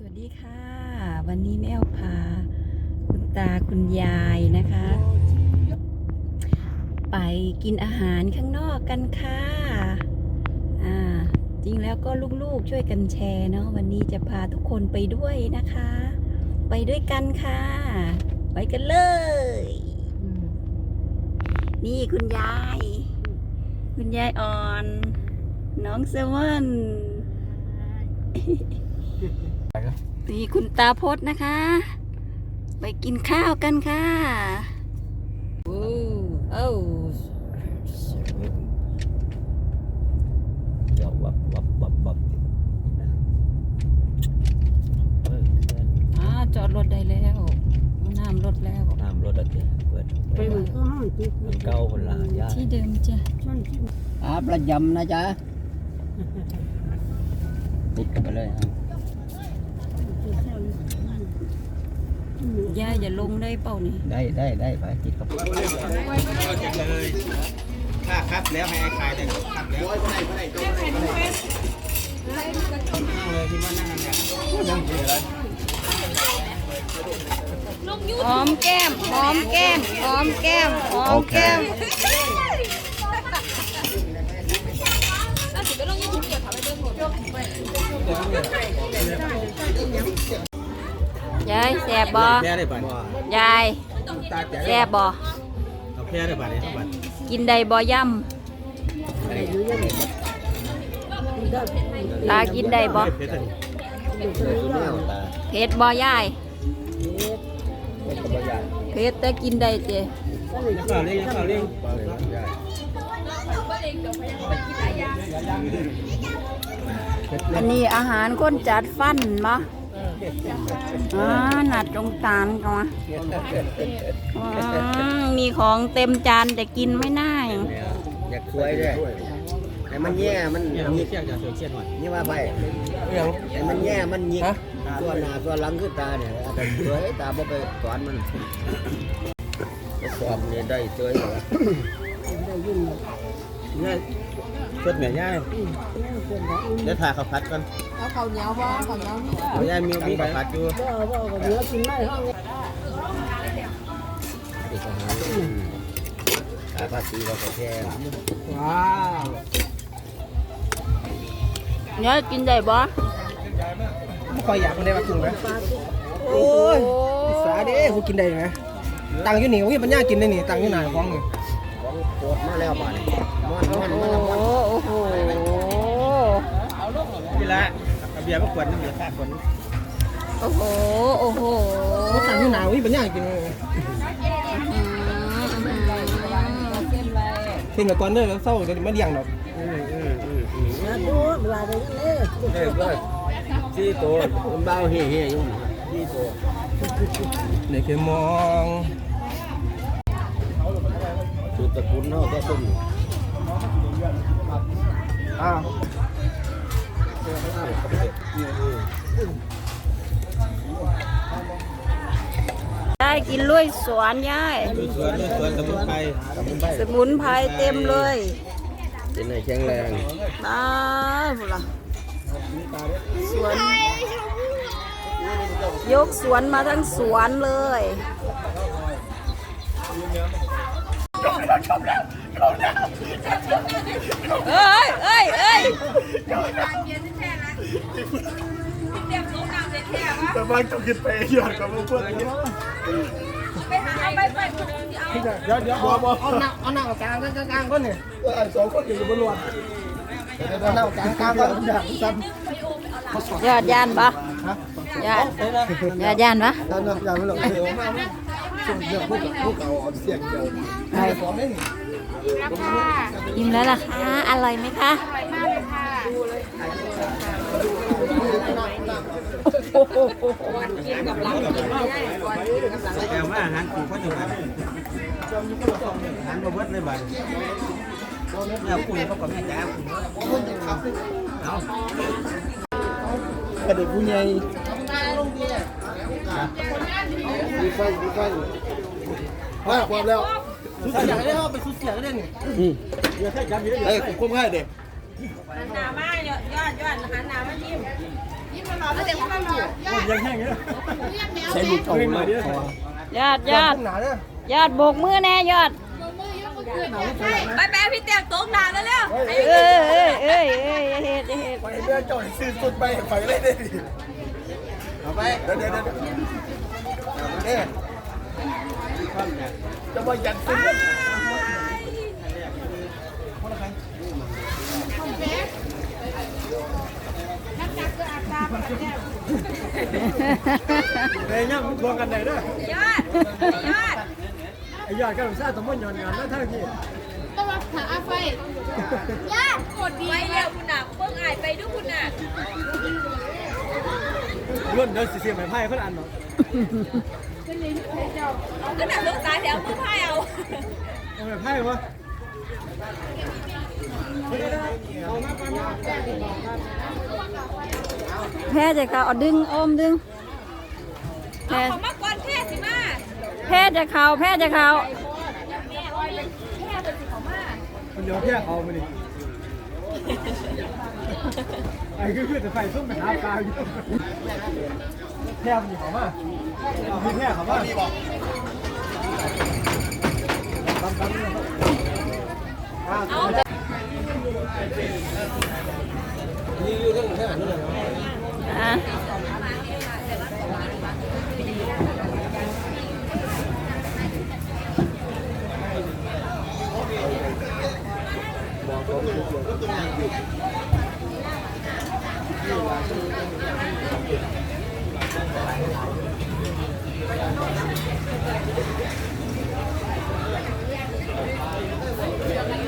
สวัสดีค่ะ วันนี้แม่พาคุณตาคุณยายนะคะ ไปกินอาหารข้างนอกกันค่ะอ่าจริงแล้วก็ลูกๆช่วยกันแชร์เนาะวันนี้จะพาทุกคนไปด้วยนะคะ ไปด้วยกันค่ะ ไปกันเลย นี่คุณยาย คุณยายอ่อน น้องเซเว่น นี่คุณตาพดนะคะ ไปกินข้าวกันค่ะ โอ้โอ้เดี๋ยววับวับวับวับเอออ่าจอดรถได้แล้ว น้ำรถแล้ว น้ำรถอะเจ๊เปิดไปเหมือนก็ห้องจิ๊กมันเก่าคนละยาที่เดิมจ้ะช่อนที่อ่าประจำนะจ๊ะติดกันไปเลยครับจะแซว ย่าอย่าลงได้เปล่านี่ได้ได้ได้ไปติดกับถ้าครับแล้วให้ไอ้คายได้ครับแล้วนั่งเลยที่ว่านั่งกันยนั่งเฉยแล้วหอมแก้มหอมแก้มหอมแก้มหอมแก้ม ยายแสบบ่แพ้ได้บัตรยายตาแจ๋แสบบ่เอาแพ้ได้บัตรเนี่ อกยาเผ็ดแต่กินได้เจยังเปล่าเลี้ยงยังเปล่าเลี้ยงปลาเลยยาอันนี้อาหารคนจัดฟันบ่อ่าหนัดตรงตาลก่อนอ่ามีของเต็มจานแต่กินไม่น่าอยากสวยด้วยแต่มันแย่ มันเนี่ยหมียิกเชือกอย่าเสือเชือกหน่อยนี่ว่าไปแต่มันแย่ มันหยิกส่วนหน้าส่วนหลังคือตาเนี่ยแต่สวยตาบ่ไปสอนมันไปสอนเนี่ยได้สวยกว่าเนี่ยเชื อกเหนียวย่ายเดี๋ยวถ่ายข้าวผัดกันเอาข้าวเหนียวบ่ข้าวเหนียวนี่เดี๋ยวย่ายมีมีข้าวผัดอยู่บ่บ่ข้าวเหนียวกินไม่ห้องอีกอาหารขายภาษีเราก็แพงว้าวเนี่ยกินได้บ่ไม่ค่อยอยากมันได้มากุ้งนะโอ้ยสาเด้กูกินได้ไหมตังค์อยู่นี่วิ่งปัญญากินได้นี่ตังค์อยู่ไหนของนี่ของโคตรมาแล้วมาเนี่ยม้วนม้วนโอ้มาแล้วโหม้วน โอ้โห นี่ละเอาเบียร์ มาขวดนึงเบียร์แค่ขวนโอ้โห โอ้โหกูตังค์อยู่หนาวิ่งปัญญากินเลยเห็นแบบก่อนเด้อแล้วเศร้าเดียวมาเลี้ยงดอกนะดูเวลาได้ยินเลยเฮ้ยเว้ยสี่ตัวมันเบาเฮ่เฮ่อยู่สี่ตัวเด็กมองสุดตะกูลเนาะก็ส้มอ้าว ได้กินลุยสวนยายสวนสวนสมุนไพรสมุนไพรเต็มเลยเป็นไงแข็งแรงตายพุ่นล่ะสวน ยกสวนมาทั้งสวนเลยเอ้ยเอ้ยเอ้ย แต่บ้านต้องกินไปหยอดกับพวกนี้เดี๋ยวเดี๋ยวเอาเอาหน้าเอาหน้าเอากลางกลางกลางก่อนนี่สองคนอยู่บนรวดเอาหน้ากลางกลางก่อนอยากซ้ำยอดยานปะยอดยอดยานปะตอนนั้นอยากไม่หลงเดี๋ยวมาส่งเดี๋ยวพวกพวกเอาเสียงเดียวไปสองได้นี่อิ่มแล้วล่ะคะ อร่อยไหมคะแอล มาอาหารกูก็จะมาอาหารมาเบิดเลยบัตรแม่กุ้งเขาก็แม่จ๋ากุ้งเอากระเด็กผู้ใหญ่มีไฟมีไฟว่าความแล้วสุดเสียงได้เขาไปสุดเสียงได้นี่เฮ้ยกุ้งให้เด็กหนามายอดยอดหันหนามายิ้มยิ้มมาหน่อยแล้วมาหน่อ ยังแห้งเงี้ยใช้ลูกเต่าเลยญาติญาติหนาเนี่ยญาติโบกมือแน่ญาติไปแปพี่เตียงโต๊ะนานแล้วเร็วเอ้ยเอ้ยเอ้ยเอ้ยอย่าเฮ็ดอย่าเฮ็ดไปเรื่อยจ่อยซื้อสุดไปไปเลยได้ดิเอาไปเดี๋ยวเดี๋ยวเดี๋ยวเนี่ยจะมายันซื้อ เฮ้ยเนี่ยมันท วงกันได้เด้อยอดยอดไอ้ยอดก็ต้องซาสมมติย้อนงานแล้วทั้งที่ต้องมาหาอาไฟยอดกดดีไปเร็วคุณน่ะเพิ่งอายไปด้วยคุณน่ะรุ่นเดินเสียใหม่ไพ่เพื่อนอันเนาะก็หนักสงสารแถวมือพายเอาเอาหม่ไพ่วะแพ้ใจะเขาเอาดึงอมดึง แพ้ขอมาก่อนแค่สิมาแพ้จะเขาแพ้จะเขามันเดี๋ยวแค่เอามาดิไอ้คือคือแต่ไฟส้มไปหาปลาอยู่แค่มันอยู่เขามาเอาพี่แค่เขามาดีบอกตั้มตั้มนะครับนี่อยู่ข้างแค่นั้นเลย อะ